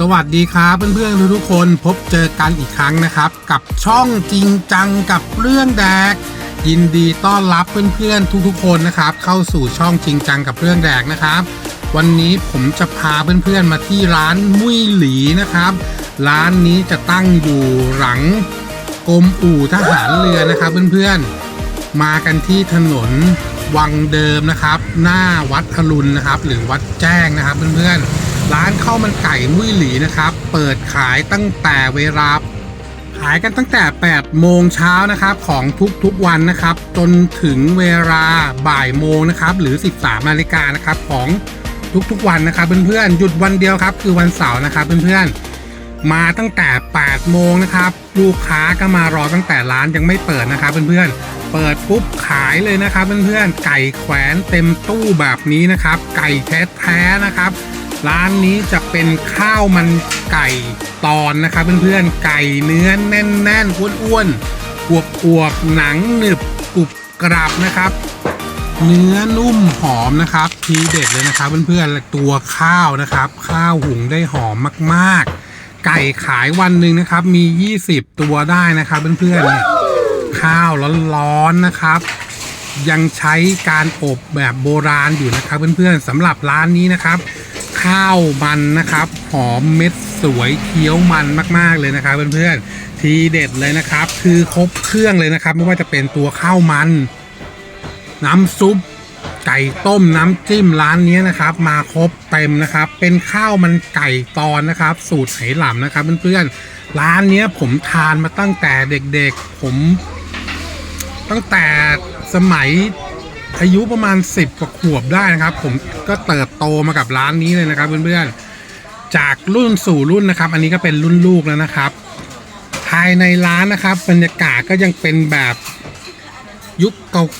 สวัสดีครับเพื่อนๆทุกๆคนพบเจอกันอีกครั้งนะครับ กับช่องจริงจังกับเรื่องแดก ยินดีต้อนรับเพื่อนๆทุกๆคนนะครับ เข้าสู่ช่องจริงจังกับเรื่องแดกนะครับ วันนี้ผมจะพาเพื่อนๆมาที่ร้านมุ้ยหลีนะครับ ร้านนี้จะตั้งอยู่หลังกรมอู่ทหารเรือนะครับเพื่อนๆมากันที่ถนนวังเดิมนะครับ หน้าวัดอรุณนะครับ หรือวัดแจ้งนะครับเพื่อนๆ ร้านข้าวมันไก่มุ้ยหลีนะครับ เปิดขายตั้งแต่เวลาขายกันตั้งแต่ 8 โมงเช้านะครับของทุกๆวันนะครับ จนถึงเวลาบ่ายโมงนะครับ หรือ 13นาฬิกานะครับของทุกๆวันนะครับเพื่อนๆหยุดวันเดียวครับ คือวันเสาร์นะครับเพื่อนๆมาตั้งแต่ 8 โมงนะครับ ลูกค้าก็มารอตั้งแต่ร้านยังไม่เปิดนะครับเพื่อนๆเปิดปุ๊บขายเลยนะครับเพื่อนๆไก่แขวนเต็มตู้แบบนี้นะครับ ไก่แท้ๆนะครับ ร้านนี้จะเป็นข้าวมันไก่ตอนนะครับเพื่อนๆไก่เนื้อแน่นๆอ้วนๆอวบๆหนังหนึบกรุบกรับนะครับ เนื้อนุ่มหอมนะครับทีเด็ดเลยนะครับเพื่อนๆตัวข้าวนะครับ ข้าวหุงได้หอมมากๆ ไก่ขายวันหนึ่งนะครับ มี 20 ตัวได้นะครับเพื่อนๆข้าวร้อนๆนะครับยังใช้การอบแบบโบราณอยู่นะครับเพื่อนๆสำหรับร้านนี้นะครับ ข้าวมันนะครับ หอมเม็ดสวยเคี้ยวมันมาก ๆ เลยนะครับเพื่อนๆทีเด็ดเลยนะครับ คือครบเครื่องเลยนะครับ ไม่ว่าจะเป็นตัวข้าวมัน น้ำซุปไก่ต้มน้ำจิ้มร้านนี้นะครับ มาครบเต็มนะครับ เป็นข้าวมันไก่ตอนนะครับ สูตรไหหลำนะครับเพื่อนๆร้านนี้ผมทานมาตั้งแต่เด็กๆ ผม ตั้งแต่สมัย อายุประมาณ 10กว่าขวบได้นะครับ ผมก็เติบโตมากับร้านนี้เลยนะครับเพื่อนๆจากรุ่นสู่รุ่นนะครับ อันนี้ก็เป็นรุ่นลูกแล้วนะครับ ภายในร้านนะครับบรรยากาศก็ยังเป็นแบบยุค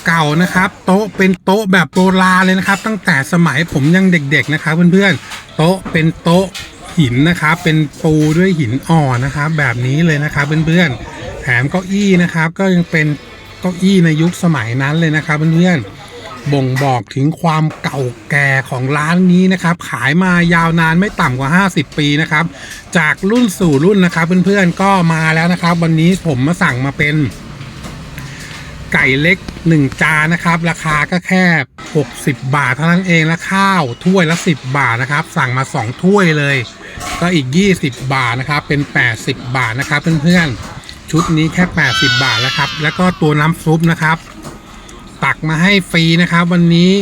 เก่าๆนะครับ โต๊ะเป็นโต๊ะแบบโบราณเลยนะครับ ตั้งแต่สมัยผมยังเด็ก ๆนะครับเพื่อนๆโต๊ะเป็นโต๊ะหินนะครับ เป็นปูด้วยหินอ่อนนะครับ แบบนี้เลยนะครับเพื่อนๆแถมเก้าอี้นะครับ ก็ยังเป็นเก้าอี้ในยุคสมัยนั้นเลยนะครับเพื่อนๆ บ่งบอกถึงความเก่าแก่ของร้านนี้นะครับ ขายมายาวนานไม่ต่ำกว่า 50 ปีนะครับ จากรุ่นสู่รุ่นนะครับ เพื่อนๆก็มาแล้วนะครับ วันนี้ผมมาสั่งมาเป็น ไก่เล็ก 1 จานนะครับ ราคาก็แค่ 60 บาทเท่านั้นเองและข้าวถ้วยละ 10 บาทนะครับ สั่งมา 2 ถ้วยเลย ก็อีก 20 บาทนะครับ เป็น 80 บาทนะครับ เพื่อนๆชุดนี้แค่ 80 บาทแล้วครับ แล้วก็ตัวน้ำซุปนะครับ ตักมาให้ฟรีนะครับ วันนี้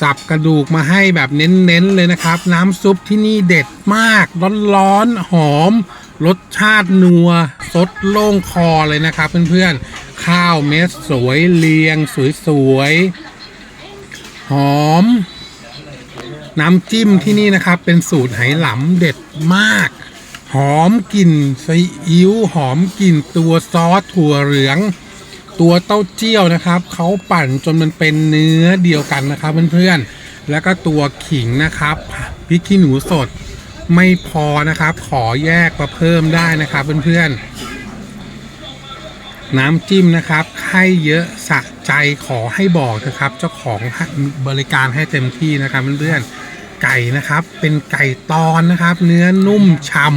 สับกระดูกมาให้แบบเน้นๆเลยนะครับ น้ำซุปที่นี่เด็ดมาก ร้อนๆหอม รสชาตินัวสดโล่งคอเลยนะครับ เพื่อนๆ ข้าวเม็ดสวยเรียง สวยๆ หอม น้ำจิ้มที่นี่นะครับ เป็นสูตรไหหลำเด็ดมากหอมกลิ่นซีอิ๊วหอมกลิ่นตัวซอสถั่วเหลือง ตัวเต้าเจี้ยวนะครับเขาปั่นจนมันเป็นเนื้อเดียวกันนะครับเพื่อนๆแล้วก็ตัวขิงนะครับพริกขี้หนูสดไม่พอนะครับ ขอแยกมาเพิ่มได้นะครับเพื่อนๆน้ำจิ้มนะครับให้เยอะสะใจขอให้บอกนะครับ เจ้าของบริการให้เต็มที่นะครับเพื่อนๆไก่นะครับเป็นไก่ตอนนะครับ เนื้อนุ่มฉ่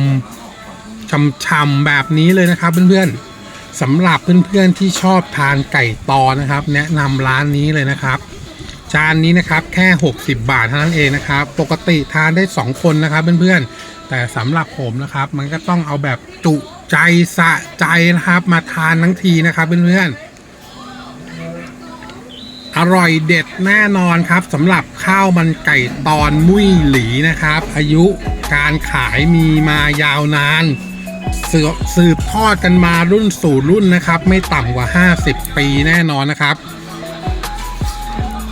ำฉ่ำๆแบบนี้เลยนะครับเพื่อนๆ สำหรับเพื่อนๆที่ชอบทานไก่ตอนะครับ แนะนำร้านนี้เลยนะครับ จานนี้นะครับแค่ 60 บาทเท่านั้นเองนะครับ ปกติทานได้ 2 คนนะครับเพื่อนๆ แต่สำหรับผมนะครับ มันก็ต้องเอาแบบจุใจสะใจนะครับ มาทานทั้งทีนะครับเพื่อนๆ อร่อยเด็ดแน่นอนครับสำหรับข้าวมันไก่ตอนมุ้ยหลีนะครับ อายุการขายมีมายาวนาน สืบสืบทอดกันมารุ่นสู่รุ่นนะครับ ไม่ต่ำกว่า 50 ปีแน่นอนนะครับ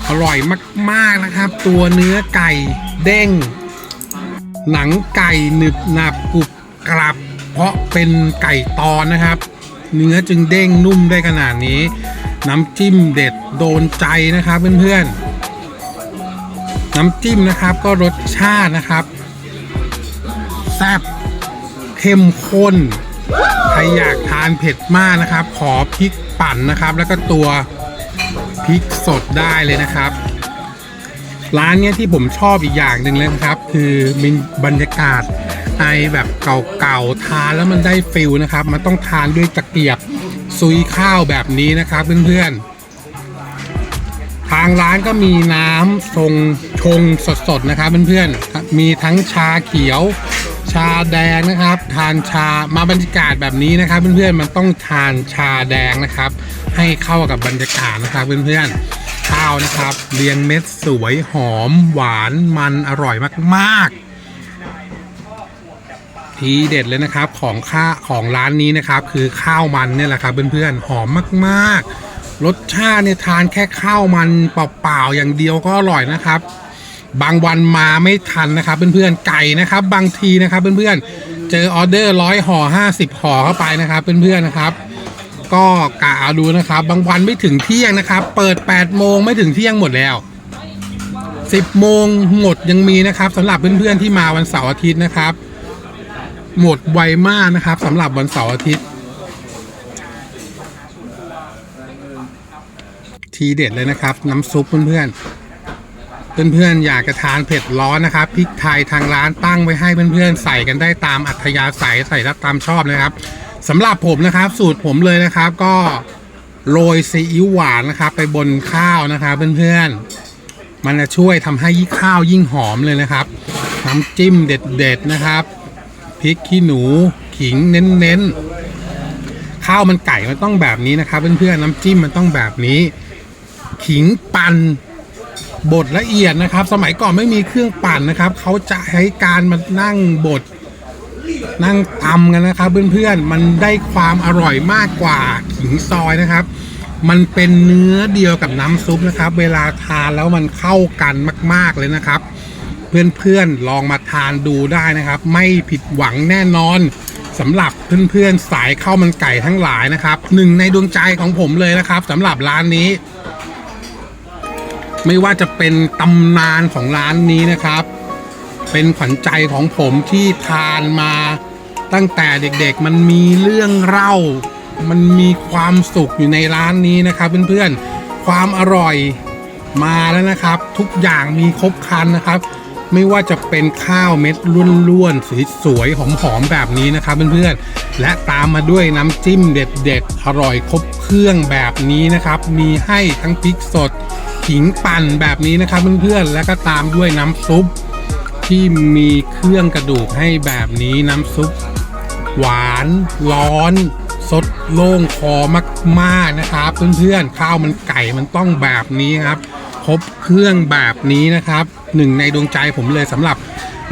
อร่อยมากๆนะครับ ตัวเนื้อไก่เด้ง หนังไก่หนึบหนับกรุบกรับ เพราะเป็นไก่ตอนนะครับ เนื้อจึงเด้งนุ่มได้ขนาดนี้ น้ำจิ้มเด็ดโดนใจนะครับเพื่อนๆ น้ำจิ้มนะครับก็รสชาตินะครับ แซ่บ เข้มข้น ใครอยากทานเผ็ดมากนะครับ ขอพริกปั่นนะครับ แล้วก็ตัวพริกสดได้เลยนะครับ ร้านเนี้ยที่ผมชอบอีกอย่างหนึ่งเลยนะครับ คือมีบรรยากาศไอแบบเก่าๆทานแล้วมันได้ฟิลนะครับ มันต้องทานด้วยตะเกียบซุยข้าวแบบนี้นะครับเพื่อนๆ ทางร้านก็มีน้ำทรงชงสดๆนะครับเพื่อนๆ มีทั้งชาเขียว ชาแดงนะครับ ทานชามาบรรยากาศแบบนี้นะครับ เพื่อนๆมันต้องทานชาแดงนะครับ ให้เข้ากับบรรยากาศนะครับเพื่อนๆข้าวนะครับ เรียงเม็ดสวยหอม หวานมันอร่อยมากๆ ทีเด็ดเลยนะครับของข้าของร้านนี้นะครับ คือข้าวมันเนี่ยแหละครับเพื่อนๆหอมมากๆ รสชาติเนี่ยทานแค่ข้าวมันเปล่าๆอย่างเดียวก็อร่อยนะครับ บางวันมาไม่ทันนะครับเพื่อนๆไก่นะครับ บางทีนะครับเพื่อนๆเจอออเดอร์ร้อยห่อห้าสิบห่อเข้าไปนะครับเพื่อนๆนะครับ ก็กะเอาดูนะครับ บางวันไม่ถึงเที่ยงนะครับ เปิด8โมงไม่ถึงเที่ยงหมดแล้ว 10โมงหมดยังมีนะครับสำหรับเพื่อนๆที่มาวันเสาร์อาทิตย์นะครับ หมดไวมากนะครับสำหรับวันเสาร์อาทิตย์ทีเด็ดเลยนะครับ น้ำซุปเพื่อนๆ เพื่อนๆอยากจะทานเผ็ดร้อนนะครับพริกไทยทางร้านตั้งไว้ให้เพื่อนๆใส่กันได้ตามอัธยาศัยใส่ได้ตามชอบเลยครับสำหรับผมนะครับ สูตรผมเลยนะครับ ก็โรยซีอิ๊วหวานนะครับ ไปบนข้าวนะครับเพื่อนๆมันจะช่วยทำให้ยิ่งข้าวยิ่งหอมเลยนะครับน้ำจิ้มเด็ดๆนะครับพริกขี้หนูขิงเน้นๆข้าวมันไก่มันต้องแบบนี้นะครับเพื่อนๆน้ำจิ้มมันต้องแบบนี้ ขิงปั่น บดละเอียดนะครับ สมัยก่อนไม่มีเครื่องปั่นนะครับเขาจะใช้การมานั่งบดนั่งตำกันนะครับเพื่อนๆมันได้ความอร่อยมากกว่าขิงซอยนะครับ มันเป็นเนื้อเดียวกับน้ำซุปนะครับ เวลาทานแล้วมันเข้ากันมาก ๆเลยนะครับ เพื่อนๆลองมาทานดูได้นะครับ ไม่ผิดหวังแน่นอนสำหรับเพื่อนๆสายข้าวมันไก่ทั้งหลายนะครับหนึ่งในดวงใจของผมเลยนะครับสำหรับร้านนี้ ไม่ว่าจะเป็นตำนานของร้านนี้นะครับ เป็นขวัญใจของผมที่ทานมาตั้งแต่เด็กๆ มันมีเรื่องเล่า มันมีความสุขอยู่ในร้านนี้นะครับ เพื่อนๆ ความอร่อยมาแล้วนะครับ ทุกอย่างมีครบครันนะครับ ไม่ว่าจะเป็นข้าวเม็ดล้วนๆสวยๆหอมๆแบบนี้นะครับ เพื่อนๆ และตามมาด้วยน้ำจิ้มเด็ดๆ อร่อยครบเครื่องแบบนี้นะครับ มีให้ทั้งพริกสด ขิงปั่นแบบนี้นะครับเพื่อนๆแล้วก็ตามด้วยน้ำซุปที่มีเครื่องกระดูกให้แบบนี้น้ำซุป หวานร้อนสดโล่งคอมากๆนะครับเพื่อนๆข้าวมันไก่มันต้องแบบนี้ครับครบเครื่องแบบนี้นะครับหนึ่งในดวงใจผมเลยสำหรับ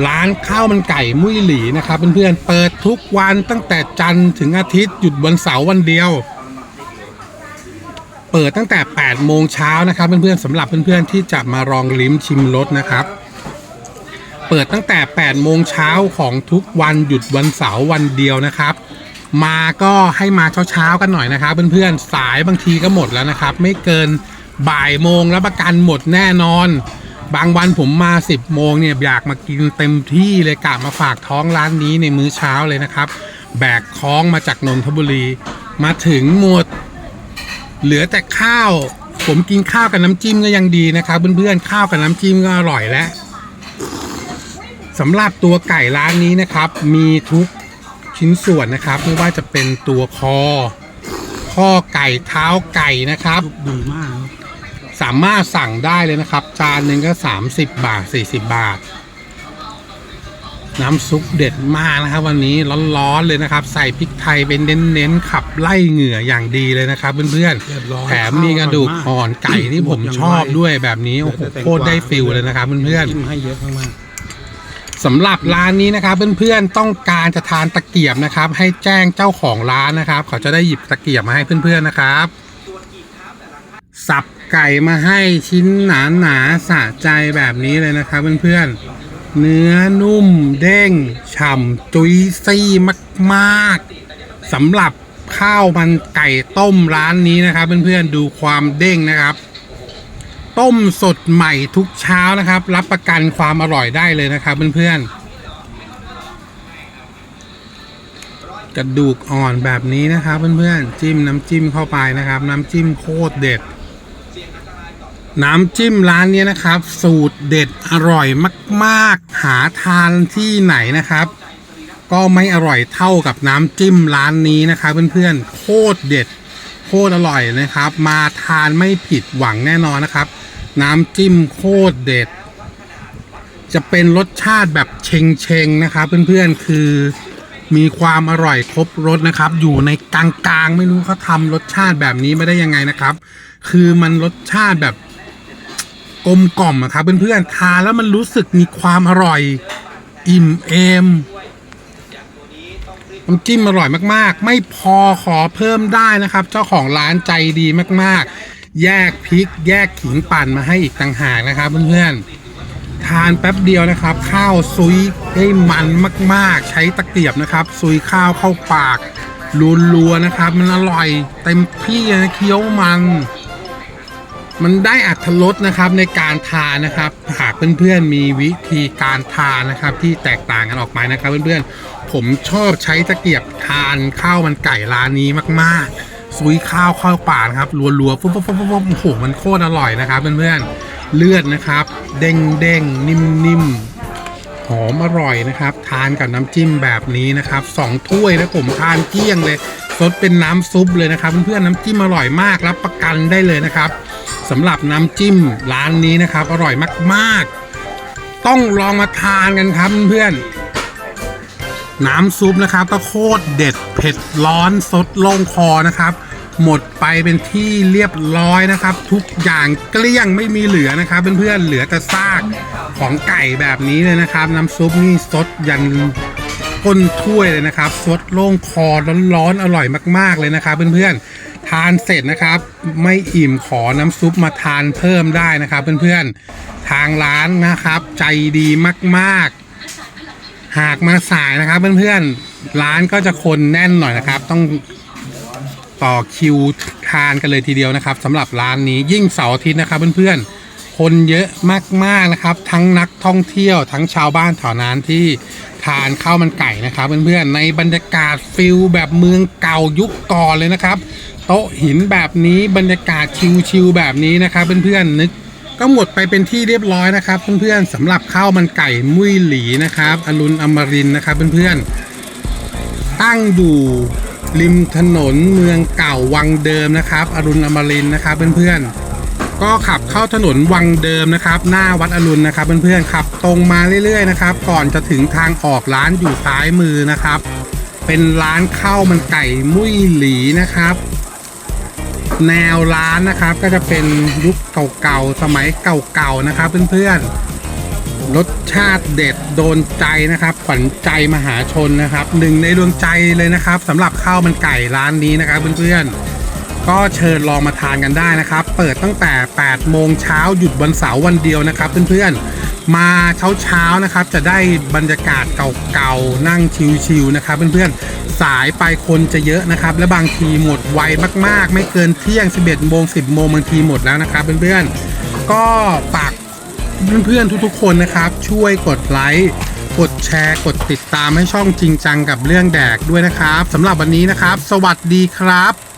ร้านข้าวมันไก่มุ้ยหลีนะครับเพื่อนๆเปิดทุกวันตั้งแต่จันทร์ถึงอาทิตย์หยุดวันเสาร์วันเดียว เปิดตั้งแต่ 8 โมงเช้านะครับ เพื่อนๆสำหรับเพื่อนๆที่จะมาลองลิ้มชิมรสนะครับ เปิดตั้งแต่ 8 โมงเช้าของทุกวันหยุดวันเสาร์วันเดียวนะครับ มาก็ให้มาเช้าๆกันหน่อยนะครับ เพื่อนๆสายบางทีก็หมดแล้วนะครับ ไม่เกินบ่ายโมงแล้วประกันหมดแน่นอน บางวันผมมา 10 โมงเนี่ยอยากมากินเต็มที่เลยกะมาฝากท้องร้านนี้ในมื้อเช้าเลยนะครับ แบกท้องมาจากนนทบุรี มาถึงหมด เหลือแต่ข้าว ผมกินข้าวกับน้ำจิ้มก็ยังดีนะครับเพื่อนๆข้าวกับน้ำจิ้มก็อร่อยแล้วสำหรับตัวไก่ร้านนี้นะครับ มีทุกชิ้นส่วนนะครับ ไม่ว่าจะเป็นตัวคอ ข้อไก่เท้าไก่นะครับดีมาก สามารถสั่งได้เลยนะครับ จานหนึ่งก็ 30 บาท 40 บาท น้ำซุปเด็ดมากนะครับ วันนี้ร้อนๆเลยนะครับ ใส่พริกไทยเป็นเน้นๆขับไล่เหงื่ออย่างดีเลยนะครับเพื่อนเรียบร้อยๆแถมมีกระดูกอ่อนไก่ที่ผมชอบด้วยแบบนี้โอ้โหโคตรได้ฟิลเลยนะครับเพื่อนๆ จิ้มให้เยอะมากสำหรับร้านนี้นะครับเพื่อนๆต้องการจะทานตะเกียบนะครับ ให้แจ้งเจ้าของร้านนะครับ เขาจะได้หยิบตะเกียบมาให้เพื่อนๆนะครับ สับไก่มาให้ชิ้นหนาหนาๆสะใจแบบนี้เลยนะครับเพื่อนๆ เนื้อนุ่มเด้ง ฉ่ำจุยซี่มากๆสำหรับข้าวมันไก่ต้มร้านนี้นะครับ เพื่อนๆดูความเด้งนะครับ ต้มสดใหม่ทุกเช้านะครับ รับประกันความอร่อยได้เลยนะครับ เพื่อนๆกระดูกอ่อนแบบนี้นะครับ เพื่อนๆจิ้มน้ำจิ้มเข้าไปนะครับ น้ำจิ้มโคตรเด็ด น้ำจิ้มร้านนี้นะครับ สูตรเด็ดอร่อยมาก ๆ หาทานที่ไหนนะครับ ก็ไม่อร่อยเท่ากับน้ำจิ้มร้านนี้นะครับเพื่อนๆโคตรเด็ดโคตรอร่อยนะครับ มาทานไม่ผิดหวังแน่นอนนะครับ น้ำจิ้มโคตรเด็ด จะเป็นรสชาติแบบเชงเชงๆนะครับ เพื่อนๆคือมีความอร่อยครบรสนะครับ อยู่ในกลางๆ ไม่รู้เขาทำรสชาติแบบนี้ไม่ได้ยังไงนะครับ คือมันรสชาติแบบ กลมกล่อมอะครับเพื่อนๆทานแล้วมันรู้สึกมีความอร่อย อิ่มเอมน้ำจิ้มอร่อยมากๆ ไม่พอขอเพิ่มได้นะครับ เจ้าของร้านใจดีมากๆ แยกพริก แยกขิงปั่นมาให้อีกต่างหากนะครับเพื่อนๆทานแป๊บเดียวนะครับ ข้าวซุยได้มันมาก ๆ ใช้ตะเกียบนะครับ ซุยข้าวเข้าปากรัวๆนะครับ มันอร่อยเต็มที่นะเคี้ยวมัน มันได้อัตรสนะครับในการทานนะครับหากเพื่อนๆมีวิธีการทานนะครับที่แตกต่างกันออกไปนะครับเพื่อนๆผมชอบใช้ตะเกียบทานข้าวมันไก่ร้านนี้มากๆซุยข้าวข้าวป่านะครับรัวๆปุ๊บปุ๊บปุ๊บปุ๊บโอ้โหมันโคตรอร่อยนะครับเพื่อนๆเลือดนะครับ เด้งเด้งๆนิ่มๆหอมอร่อยนะครับ ทานกับน้ำจิ้มแบบนี้นะครับสองถ้วยนะผมทานเกลี้ยงเลยซดเป็นน้ำซุปเลยนะครับ เพื่อนๆน้ำจิ้มอร่อยมากรับประกันได้เลยนะครับ สำหรับน้ำจิ้มร้านนี้นะครับ อร่อยมากๆ ต้องลองมาทานกันครับเพื่อนน้ำซุปนะครับก็โคตรเด็ดเผ็ดร้อนสดลงคอนะครับ หมดไปเป็นที่เรียบร้อยนะครับ ทุกอย่างเกลี้ยงไม่มีเหลือนะครับเพื่อนๆเหลือแต่ซากของไก่แบบนี้เลยนะครับ น้ำซุปนี่สดยันก้นถ้วยเลยนะครับสดโล่งคอร้อนๆอร่อยมาก ๆเลยนะครับเพื่อนๆ ทานเสร็จนะครับ ไม่อิ่มขอน้ำซุปมาทานเพิ่มได้นะครับ เพื่อนๆทางร้านนะครับ ใจดีมากๆ หากมาสายนะครับ เพื่อนๆร้านก็จะคนแน่นหน่อยนะครับ ต้องต่อคิวทานกันเลยทีเดียวนะครับสำหรับร้านนี้ยิ่งเสาร์อาทิตย์นะครับ เพื่อนๆคนเยอะมากๆนะครับ ทั้งนักท่องเที่ยวทั้งชาวบ้านแถวนั้นที่ ทานข้าวมันไก่นะครับเพื่อนๆในบรรยากาศฟิลแบบเมืองเก่ายุคก่อนเลยนะครับ โต๊ะหินแบบนี้บรรยากาศชิลๆแบบนี้นะครับเพื่อนๆนึกก็หมดไปเป็นที่เรียบร้อยนะครับเพื่อนๆสำหรับข้าวมันไก่มุ้ยหลีนะครับอรุณอมรินนะครับเพื่อนๆตั้งอยู่ริมถนนเมืองเก่าวังเดิมนะครับ อรุณอมรินนะครับเพื่อนๆ ก็ขับเข้าถนนวังเดิมนะครับ หน้าวัดอรุณนะครับเพื่อนๆขับตรงมาเรื่อยๆนะครับ ก่อนจะถึงทางออกร้านอยู่ซ้ายมือนะครับ เป็นร้านข้าวมันไก่มุ้ยหลีนะครับ แนวร้านนะครับก็จะเป็นยุคเก่าๆสมัยเก่าๆนะครับเพื่อนๆรสชาติเด็ดโดนใจนะครับขวัญใจมหาชนนะครับหนึ่งในดวงใจเลยนะครับสำหรับข้าวมันไก่ร้านนี้นะครับเพื่อนๆ ก็เชิญลองมาทานกันได้นะครับ เปิดตั้งแต่ 8 โมงเช้าหยุดวันเสาร์วันเดียวนะครับเพื่อนๆ มาเช้าๆนะครับ จะได้บรรยากาศเก่าๆ นั่งชิลๆนะครับเพื่อนๆ สายไปคนจะเยอะนะครับ และบางทีหมดไวมากๆ ไม่เกินเที่ยง 11 โมง 10 โมงบางทีหมดแล้วนะครับเพื่อนๆ ก็ฝากเพื่อนๆทุกๆ คนนะครับ ช่วยกดไลค์กดแชร์กดติดตามให้ช่องจริงจังกับเรื่องแดกด้วยนะครับสำหรับวันนี้นะครับ สวัสดีครับ